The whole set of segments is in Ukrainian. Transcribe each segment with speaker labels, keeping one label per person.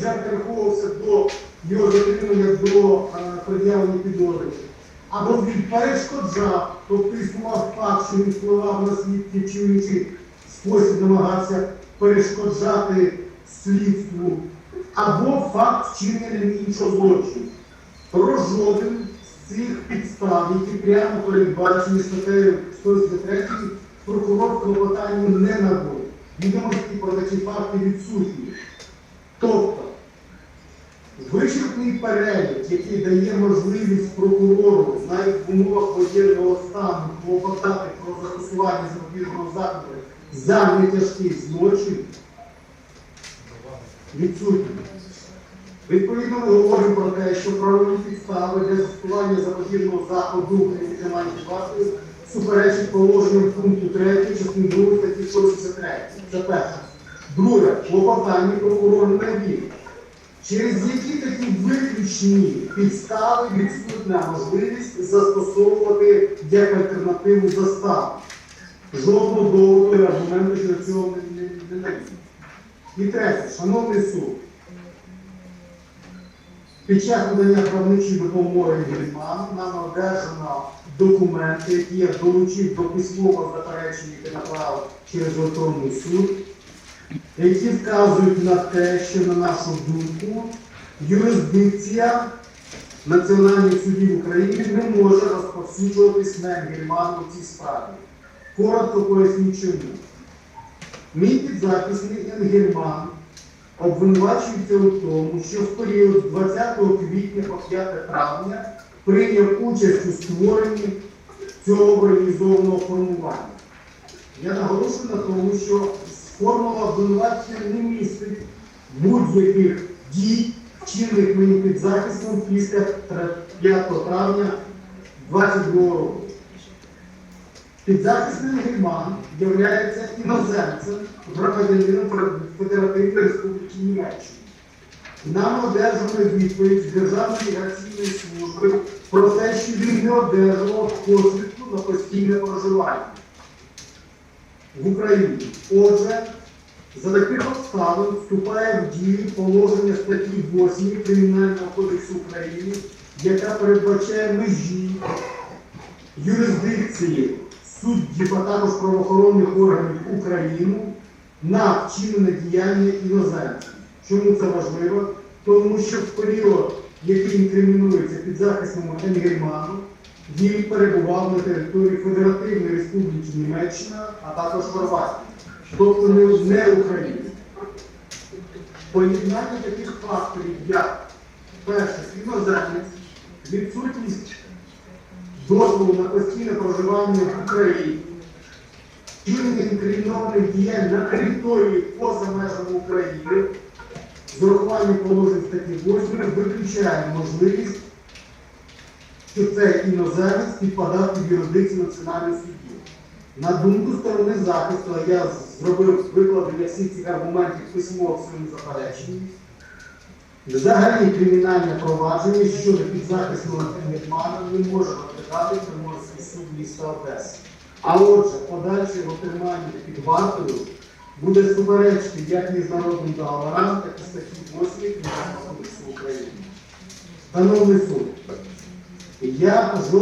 Speaker 1: вже переховувався до його затримання до е, пред'явлення підозри, або він перешкоджав, тобто існував факт, що він впливав на свідків чи інший спосіб намагався перешкоджати слідству, або факт вчинення іншого злочину. Про жоден з цих підстав, які прямо передбачені статтею 183, прокурор в клопотанні не наводить. Відомості про такі факти відсутні. Тобто, вичерпний перелік, який дає можливість прокурору навіть в умовах воєнного стану клопотати про застосування запобіжного заходу за нетяжкий злочин, відсутній. Відповідно, ми говоримо про те, що правові підстави для застосування запобіжного заходу при підтриманні суперечить положенням пункту 3 частини 2 статті 183. Це перше. Друге, клопотання прокурор не навів. Через які такі виключні підстави відсутня можливість застосовувати як альтернативу заставу. Жодного доводу і аргументу що цього не, не. І третє, шановний суд, під час надання правничої допомоги Гельману нам одержано документи, які я долучив до письмового заперечення, яке направив через електронний суд, які вказують на те, що, на нашу думку, юрисдикція Національних судів України не може розповсюджуватись на Гельману в цій справі. Коротко поясню чому. Мій підзахисний Енгельман обвинувачується у тому, що в період з 20 квітня по 5 травня прийняв участь у створенні цього організованого формування. Я наголошую на тому, що формула обвинувачення не містить будь-яких дій, вчинених мені під захистом після 5 травня 22 року. Підзахисний Гельман є іноземцем, громадянином Федеративної Республіки Німеччини. Нам одержано відповідь Державної міграційної служби про те, що він не одержував посвідку на постійне проживання в Україні. Отже, за таких обставин вступає в дію положення статті 8 Кримінального кодексу України, яка передбачає межі юрисдикції суддів, а також правоохоронних органів України на вчинене діяння іноземців. Чому це важливо? Тому що в період, який інкримінується під захистом Енгельману, він перебував на території Федеративної Республіки Німеччина, а також Хорватії, тобто не, не України. Поєднання таких факторів, як перше, іноземець, відсутність дозволу на постійне проживання в Україні, вчинення інкримінованих діянь на території поза межами України, з урахуванням положень статті 8 виключає можливість, що цей іноземець підпадав під юрисдикцію національних судів. На думку сторони захисту, я зробив викладення всіх цих аргументів письмо в своєму запереченні, Взагалі кримінальне провадження щодо підзахисного Гетмана не може розглядати Приморський суд міста Одеси. А отже, подальше його тримання під вартою буде суперечити як міжнародним договорам, так і статті 8 Кримінального кодексу України. Шановний суд, я е,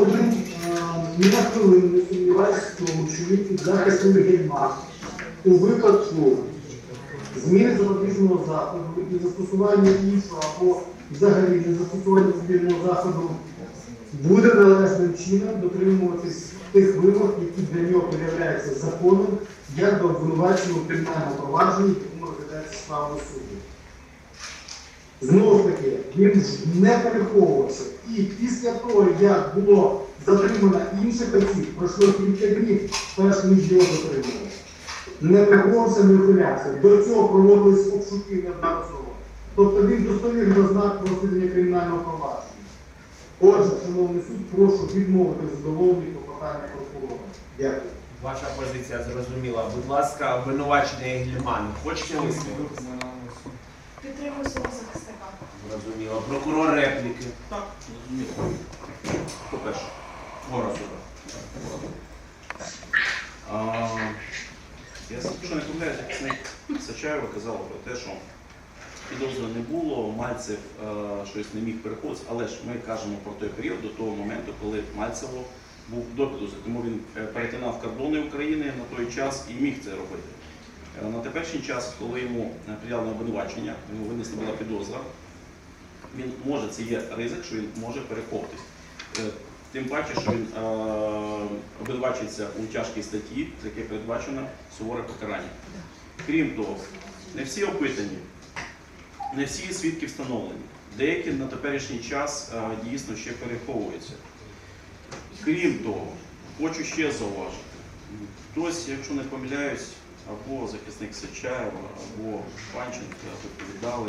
Speaker 1: ні на хвилину не сумніваюся в тому, що він підзахисний Гетман у випадку зміни запобіжного заходу і застосування іншого або взагалі не застосування запобіжного заходу буде належним чином дотримуватись тих вимог, які для нього являються законом, як до обвинуваченого кримінального провадження, якому розглядається справа у суді. Знову ж таки, він не переховувався. І після того, як було затримано інших осіб, пройшло кілька днів, перш ніж його затримали не приховувався, не ухилявся. До цього проводились обшуки неодноразово. Тобто він достовірно знак розслідування кримінального провадження. Отже, шановний суд, прошу відмовити задоволення клопотання прокурора. Дякую.
Speaker 2: Ваша позиція зрозуміла. Будь ласка, обвинувачений Гельман. Хочете висловитися?
Speaker 3: Підтримую свого захисника.
Speaker 2: Зрозуміло. Прокурор репліки.
Speaker 4: Так, зрозуміло. По-перше, Морозова. А, Я якщо не помиляюсь, захисник Сачаєва казав про те, що підозри не було, Мальцев е, щось не міг переходити, але ж ми кажемо про той період до того моменту, коли Мальцево був до підозри. Тому він е, перетинав кордони України на той час і міг це робити. Е, На теперішній час, коли йому е, обвинувачення, йому винесена була підозра, він може, це є ризик, що він може переховуватись. Е, Тим паче, що він е, обвинувачується у тяжкій статті, за яке передбачено суворе покарання. Крім того, не всі опитані, не всі свідки встановлені. Деякі на теперішній час е, дійсно ще переховуються. Крім того, хочу ще зауважити. Хтось, якщо не помиляюсь, або захисник Сичаєва, або Панченко доповідали